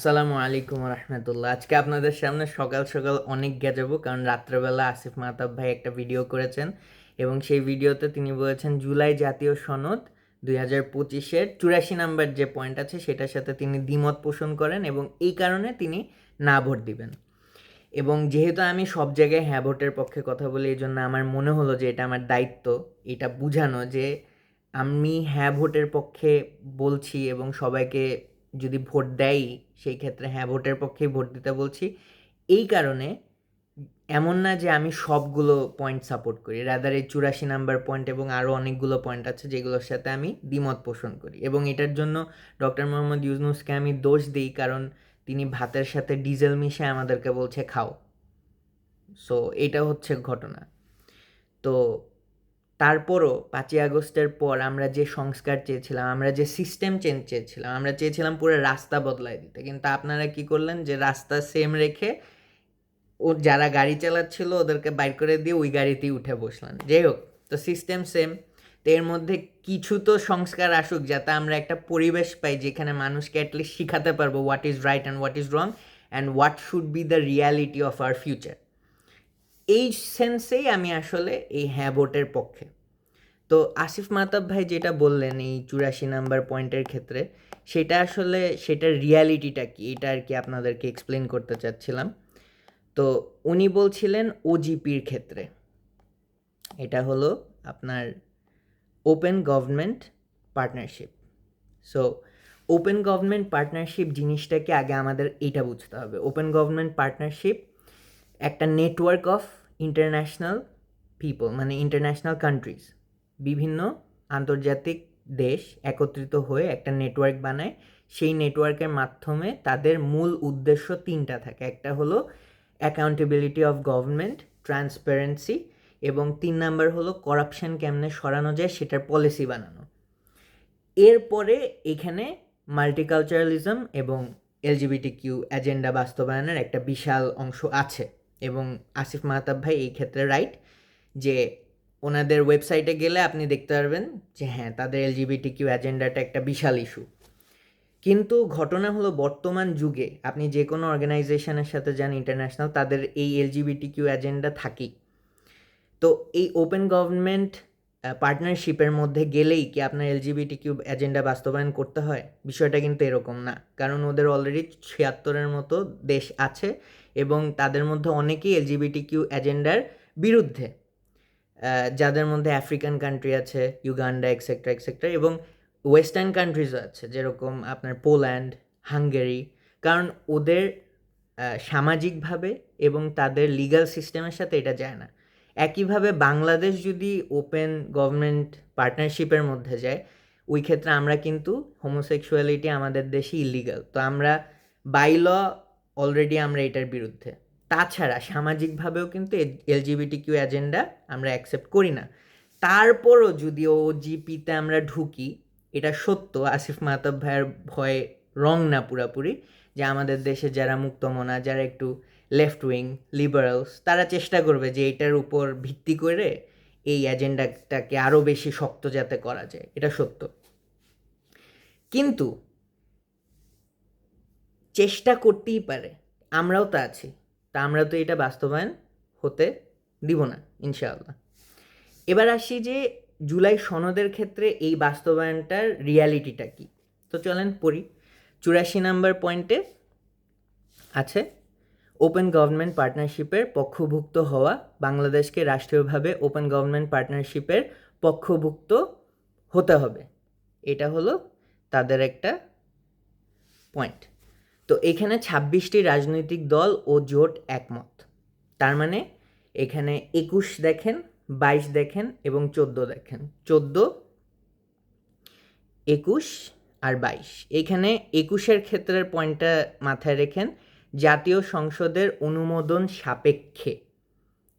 আসসালামু আলাইকুম রহমতুল্লাহ। আজকে আপনাদের সামনে সকাল সকাল অনেক গেজাবো কারণ রাত্রেবেলা আসিফ মাহতাব ভাই একটা ভিডিও করেছেন এবং সেই ভিডিওতে তিনি বলেছেন, জুলাই জাতীয় সনদ দুই হাজার পঁচিশের চুরাশি নাম্বার যে পয়েন্ট আছে, সেটার সাথে তিনি দ্বিমত পোষণ করেন এবং এই কারণে তিনি না ভোট দিবেন। এবং যেহেতু আমি সব জায়গায় হ্যাঁ ভোটের পক্ষে কথা বলি এই জন্য আমার মনে হলো যে এটা আমার দায়িত্ব, এটা বুঝানো যে আমি হ্যাঁ ভোটের পক্ষে বলছি এবং সবাইকে যদি ভোট দেয় সেই ক্ষেত্রে হ্যাঁ ভোটের পক্ষেই ভোট দিতে বলছি। এই কারণে এমন না যে আমি সবগুলো পয়েন্ট সাপোর্ট করি। রাদার এই চুরাশি নাম্বার পয়েন্ট এবং আরও অনেকগুলো পয়েন্ট আছে যেগুলোর সাথে আমি দ্বিমত পোষণ করি। এবং এটার জন্য ডক্টর মোহাম্মদ ইউনুসকে আমি দোষ দিই কারণ তিনি ভাতের সাথে ডিজেল মিশে আমাদেরকে বলছে, খাও। সো এটা হচ্ছে ঘটনা। তো তারপরও পাঁচই আগস্টের পর আমরা যে সংস্কার চেয়েছিলাম, আমরা যে সিস্টেম চেঞ্জ চেয়েছিলাম, আমরা চেয়েছিলাম পুরো রাস্তা বদলাই দিতে। কিন্তু আপনারা কি করলেন যে রাস্তা সেম রেখে ও যারা গাড়ি চালাচ্ছিল ওদেরকে বাইর করে দিয়ে ওই গাড়িতেই উঠে বসলেন। যাই হোক, তো সিস্টেম সেম তো এর মধ্যে কিছু তো সংস্কার আসুক যাতে আমরা একটা পরিবেশ পাই যেখানে মানুষকে অ্যাটলিস্ট শিখাতে পারব what is right and what is wrong and what should be the reality of our future এই সেন্সেই আমি আসলে এই হ্যাঁ ভোটের পক্ষে। তো আসিফ মাতাব ভাই যেটা বললেন এই চুরাশি নাম্বার পয়েন্টের ক্ষেত্রে, সেটা আসলে সেটার রিয়ালিটিটা কি? এটা আর কি আপনাদেরকে এক্সপ্লেন করতে চাচ্ছিলাম। তো উনি বলছিলেন ওজিপির ক্ষেত্রে। এটা হলো আপনার open government partnership so open government partnership জিনিসটাকে আগে আমাদের এটা বুঝতে হবে। ওপেন গভর্নমেন্ট পার্টনারশিপ একটা নেটওয়ার্ক অফ ইন্টারন্যাশনাল পিপল মানে ইন্টারন্যাশনাল কান্ট্রিজ বিভিন্ন আন্তর্জাতিক দেশ একত্রিত হয়ে একটা নেটওয়ার্ক বানায়। সেই নেটওয়ার্কের মাধ্যমে তাদের মূল উদ্দেশ্য তিনটা থাকে। একটা হলো অ্যাকাউন্টেবিলিটি অফ গভর্নমেন্ট ট্রান্সপারেন্সি এবং তিন নাম্বার হলো করাপশান কেমনে সরানো যায় সেটার পলিসি বানানো। এরপরে এখানে মাল্টিকালচারালিজম এবং এলজিবিটি কিউ এজেন্ডা বাস্তবায়নের একটা বিশাল অংশ আছে। এবং আসিফ মাহতাব ভাই এই ক্ষেত্রে রাইট যে ওনাদের ওয়েবসাইটে গেলে আপনি দেখতে পারবেন যে হ্যাঁ তাদের এলজিবিটি কিউ এজেন্ডাটা একটা বিশাল ইস্যু কিন্তু ঘটনা হলো বর্তমান যুগে, আপনি যে কোনো অর্গানাইজেশনের সাথে যান ইন্টারন্যাশনাল তাদের এই এলজিবিটি কিউ এজেন্ডা থাকেই। তো এই ওপেন গভর্নমেন্ট পার্টনারশিপের মধ্যে গেলেই কি আপনার এলজিবিটি কিউ এজেন্ডা বাস্তবায়ন করতে হয়? বিষয়টা কিন্তু এরকম না। কারণ ওদের অলরেডি ছিয়াত্তরের মতো দেশ আছে এবং তাদের মধ্যে অনেকেই এলজিবিটি কিউ এজেন্ডার বিরুদ্ধে যাদের মধ্যে আফ্রিকান কান্ট্রি আছে ইউগান্ডা এক্সেট্রা এক্সেট্রা এবং ওয়েস্টার্ন কান্ট্রিজও আছে, যেরকম আপনার পোল্যান্ড, হাঙ্গেরি। কারণ ওদের সামাজিকভাবে এবং তাদের লিগাল সিস্টেমের সাথে এটা যায় না। একইভাবে বাংলাদেশ যদি ওপেন গভর্নমেন্ট পার্টনারশিপের মধ্যে যায়, ওই ক্ষেত্রে আমরা কিন্তু হোমোসেক্সুয়ালিটি আমাদের দেশে ইলিগাল তো আমরা বাইল অলরেডি আমরা এটার বিরুদ্ধে। তাছাড়া সামাজিকভাবেও কিন্তু এলজিবিটি কিউ এজেন্ডা আমরা অ্যাকসেপ্ট করি না। তারপরও যদি ও জিপিতে আমরা ঢুকি, এটা সত্য, আসিফ মাহতাব ভাইয়ের ভয় রং না পুরাপুরি, যে আমাদের দেশে যারা মুক্তমনা, যারা একটু লেফট উইং লিবারালস তারা চেষ্টা করবে যে এটার উপর ভিত্তি করে এই এজেন্ডাটাকে আরও বেশি শক্ত যাতে করা যায়। এটা সত্য। কিন্তু চেষ্টা করতেই পারে। আমরাও তো আছি। তা আমরা তো এটা বাস্তবায়ন হতে দিব না, ইনশাআল্লাহ। এবার আসি যে জুলাই সনদের ক্ষেত্রে এই বাস্তবায়নটার রিয়ালিটিটা কি? তো চলেন পড়ি। চুরাশি নাম্বার পয়েন্টে আছে ওপেন গভর্নমেন্ট পার্টনারশিপের পক্ষভুক্ত হওয়া বাংলাদেশকে রাষ্ট্রীয়ভাবে ওপেন গভর্নমেন্ট পার্টনারশিপের পক্ষভুক্ত হতে হবে। এটা হলো তাদের একটা পয়েন্ট। তো এখানে ছাব্বিশটি রাজনৈতিক দল ও জোট একমত। তার মানে এখানে একুশ দেখেন, বাইশ দেখেন এবং চোদ্দ দেখেন। চোদ্দ, একুশ আর বাইশ। এখানে একুশের ক্ষেত্রের পয়েন্টটা মাথায় রেখেন, জাতীয় সংসদের অনুমোদন সাপেক্ষে।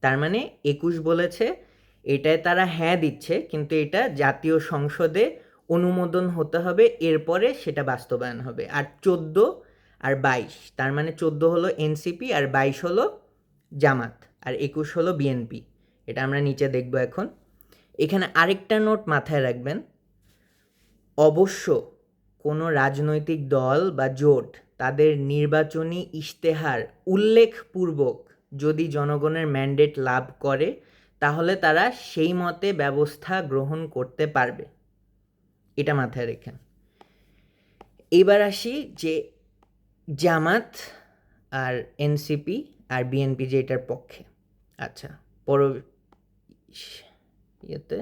তার মানে একুশ বলেছে, এটায় তারা হ্যাঁ দিচ্ছে, কিন্তু এটা জাতীয় সংসদে অনুমোদন হতে হবে, এরপরে সেটা বাস্তবায়ন হবে। আর চোদ্দ আর বাইশ, তার মানে চোদ্দ হলো এনসিপি আর বাইশ হলো জামাত আর একুশ হলো বিএনপি। এটা আমরা নিচে দেখব এখন। এখানে আরেকটা নোট মাথায় রাখবেন। অবশ্য কোনো রাজনৈতিক দল বা জোট তাদের নির্বাচনী ইশতেহার উল্লেখপূর্বক যদি জনগণের ম্যান্ডেট লাভ করে, তাহলে তারা সেই মতে ব্যবস্থা গ্রহণ করতে পারবে। এটা মাথায় রেখেন। এবার আসি যে জামাত আর এনসিপি আর বিএনপি যে এটার পক্ষে। আচ্ছা পর ইয়েতে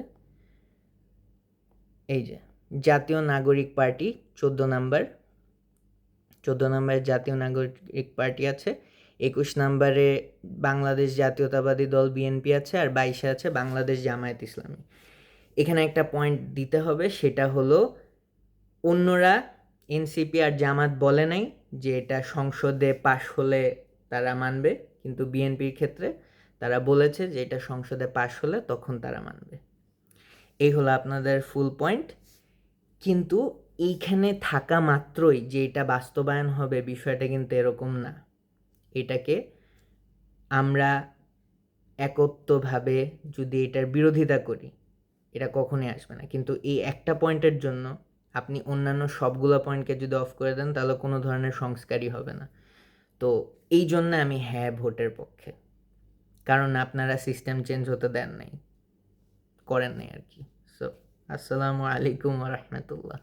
এই যে, জাতীয় নাগরিক পার্টি, চোদ্দ নাম্বার। চোদ্দ নম্বরে জাতীয় নাগরিক পার্টি আছে, একুশ নম্বরে বাংলাদেশ জাতীয়তাবাদী দল বিএনপি আছে আর বাইশে আছে বাংলাদেশ জামায়াত ইসলামী। এখানে একটা পয়েন্ট দিতে হবে, সেটা হলো অন্যরা এনসিপি আর জামাত বলে নাই যে এটা সংসদে পাশ হলে তারা মানবে, কিন্তু বিএনপির ক্ষেত্রে তারা বলেছে যে এটা সংসদে পাশ হলে তখন তারা মানবে। এই হলো আপনাদের ফুল পয়েন্ট কিন্তু এইখানে থাকা মাত্রই যে এটা বাস্তবায়ন হবে বিষয়টা কিন্তু এরকম না। এটাকে আমরা একত্বভাবে যদি এটার বিরোধিতা করি, এটা কখনোই আসবে না। কিন্তু এই একটা পয়েন্টের জন্য আপনি অন্যান্য সবগুলো পয়েন্টকে যদি অফ করে দেন, তাহলে কোনো ধরনের সংস্কারই হবে না। তো এই জন্য আমি হ্যাঁ ভোটের পক্ষে। কারণ আপনারা সিস্টেম চেঞ্জ হতে দেন নাই। করেন নাই আর কি। সো আসসালামু আলাইকুম রহমতুল্লাহ।